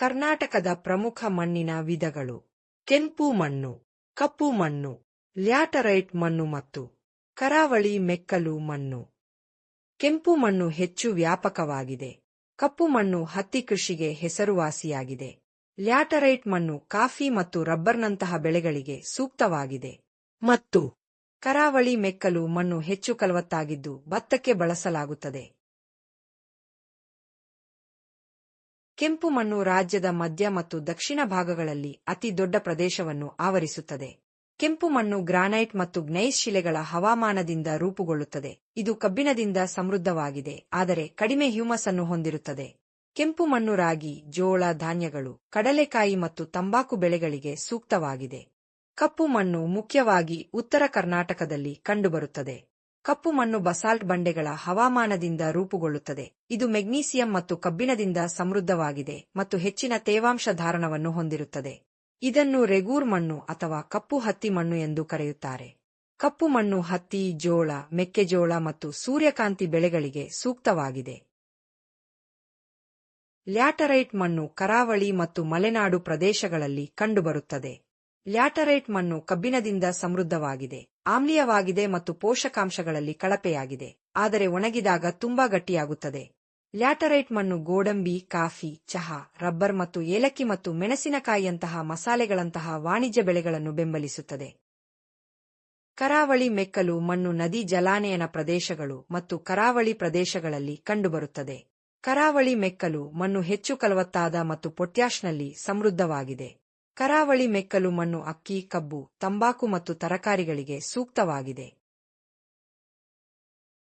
ಕರ್ನಾಟಕದ ಪ್ರಮುಖ ಮಣ್ಣಿನ ವಿಧಗಳು ಕೆಂಪು ಮಣ್ಣು, ಕಪ್ಪು ಮಣ್ಣು, ಲ್ಯಾಟರೈಟ್ ಮಣ್ಣು ಮತ್ತು ಕರಾವಳಿ ಮೆಕ್ಕಲು ಮಣ್ಣು. ಕೆಂಪು ಮಣ್ಣು ಹೆಚ್ಚು ವ್ಯಾಪಕವಾಗಿದೆ. ಕಪ್ಪು ಮಣ್ಣು ಹತ್ತಿ ಕೃಷಿಗೆ ಹೆಸರುವಾಸಿಯಾಗಿದೆ. ಲ್ಯಾಟರೈಟ್ ಮಣ್ಣು ಕಾಫಿ ಮತ್ತು ರಬ್ಬರ್ನಂತಹ ಬೆಳೆಗಳಿಗೆ ಸೂಕ್ತವಾಗಿದೆ. ಮತ್ತು ಕರಾವಳಿ ಮೆಕ್ಕಲು ಮಣ್ಣು ಹೆಚ್ಚು ಫಲವತ್ತಾಗಿದ್ದು ಭತ್ತಕ್ಕೆ ಬಳಸಲಾಗುತ್ತದೆ. ಕೆಂಪು ಮಣ್ಣು ರಾಜ್ಯದ ಮಧ್ಯ ಮತ್ತು ದಕ್ಷಿಣ ಭಾಗಗಳಲ್ಲಿ ಅತಿ ದೊಡ್ಡ ಪ್ರದೇಶವನ್ನು ಆವರಿಸುತ್ತದೆ. ಕೆಂಪು ಮಣ್ಣು ಗ್ರಾನೈಟ್ ಮತ್ತು ಗ್ನೈಸ್ ಶಿಲೆಗಳ ಹವಾಮಾನದಿಂದ ರೂಪುಗೊಳ್ಳುತ್ತದೆ. ಇದು ಕಬ್ಬಿಣದಿಂದ ಸಮೃದ್ಧವಾಗಿದೆ, ಆದರೆ ಕಡಿಮೆ ಹ್ಯೂಮಸ್ ಅನ್ನು ಹೊಂದಿರುತ್ತದೆ. ಕೆಂಪು ಮಣ್ಣು ರಾಗಿ, ಜೋಳ, ಧಾನ್ಯಗಳು, ಕಡಲೆಕಾಯಿ ಮತ್ತು ತಂಬಾಕು ಬೆಳೆಗಳಿಗೆ ಸೂಕ್ತವಾಗಿದೆ. ಕಪ್ಪು ಮಣ್ಣು ಮುಖ್ಯವಾಗಿ ಉತ್ತರ ಕರ್ನಾಟಕದಲ್ಲಿ ಕಂಡುಬರುತ್ತದೆ. ಕಪ್ಪು ಮಣ್ಣು ಬಸಾಲ್ಟ್ ಬಂಡೆಗಳ ಹವಾಮಾನದಿಂದ ರೂಪುಗೊಳ್ಳುತ್ತದೆ. ಇದು ಮೆಗ್ನೀಸಿಯಂ ಮತ್ತು ಕಬ್ಬಿಣದಿಂದ ಸಮೃದ್ಧವಾಗಿದೆ ಮತ್ತು ಹೆಚ್ಚಿನ ತೇವಾಂಶ ಧಾರಣವನ್ನು ಹೊಂದಿರುತ್ತದೆ. ಇದನ್ನು ರೆಗೂರ್ ಮಣ್ಣು ಅಥವಾ ಕಪ್ಪು ಹತ್ತಿ ಮಣ್ಣು ಎಂದು ಕರೆಯುತ್ತಾರೆ. ಕಪ್ಪು ಮಣ್ಣು ಹತ್ತಿ, ಜೋಳ, ಮೆಕ್ಕೆಜೋಳ ಮತ್ತು ಸೂರ್ಯಕಾಂತಿ ಬೆಳೆಗಳಿಗೆ ಸೂಕ್ತವಾಗಿದೆ. ಲ್ಯಾಟರೈಟ್ ಮಣ್ಣು ಕರಾವಳಿ ಮತ್ತು ಮಲೆನಾಡು ಪ್ರದೇಶಗಳಲ್ಲಿ ಕಂಡುಬರುತ್ತದೆ. ಲ್ಯಾಟರೈಟ್ ಮಣ್ಣು ಕಬ್ಬಿಣದಿಂದ ಸಮೃದ್ಧವಾಗಿದೆ, ಆಮ್ಲೀಯವಾಗಿದೆ ಮತ್ತು ಪೋಷಕಾಂಶಗಳಲ್ಲಿ ಕಳಪೆಯಾಗಿದೆ, ಆದರೆ ಒಣಗಿದಾಗ ತುಂಬಾ ಗಟ್ಟಿಯಾಗುತ್ತದೆ. ಲ್ಯಾಟರೈಟ್ ಮಣ್ಣು ಗೋಡಂಬಿ, ಕಾಫಿ, ಚಹಾ, ರಬ್ಬರ್ ಮತ್ತು ಏಲಕ್ಕಿ ಮತ್ತು ಮೆಣಸಿನಕಾಯಿಯಂತಹ ಮಸಾಲೆಗಳಂತಹ ವಾಣಿಜ್ಯ ಬೆಳೆಗಳನ್ನು ಬೆಂಬಲಿಸುತ್ತದೆ. ಕರಾವಳಿ ಮೆಕ್ಕಲು ಮಣ್ಣು ನದಿ ಜಲಾನಯನ ಪ್ರದೇಶಗಳು ಮತ್ತು ಕರಾವಳಿ ಪ್ರದೇಶಗಳಲ್ಲಿ ಕಂಡುಬರುತ್ತದೆ. ಕರಾವಳಿ ಮೆಕ್ಕಲು ಮಣ್ಣು ಹೆಚ್ಚು ಫಲವತ್ತಾದ ಮತ್ತು ಪೊಟ್ಯಾಷ್ನಲ್ಲಿ ಸಮೃದ್ಧವಾಗಿದೆ. ಕರಾವಳಿ ಮೆಕ್ಕಲು ಮಣ್ಣು ಅಕ್ಕಿ ಕಬ್ಬು ತಂಬಾಕು ಮತ್ತು ತರಕಾರಿಗಳಿಗೆ ಸೂಕ್ತವಾಗಿದೆ.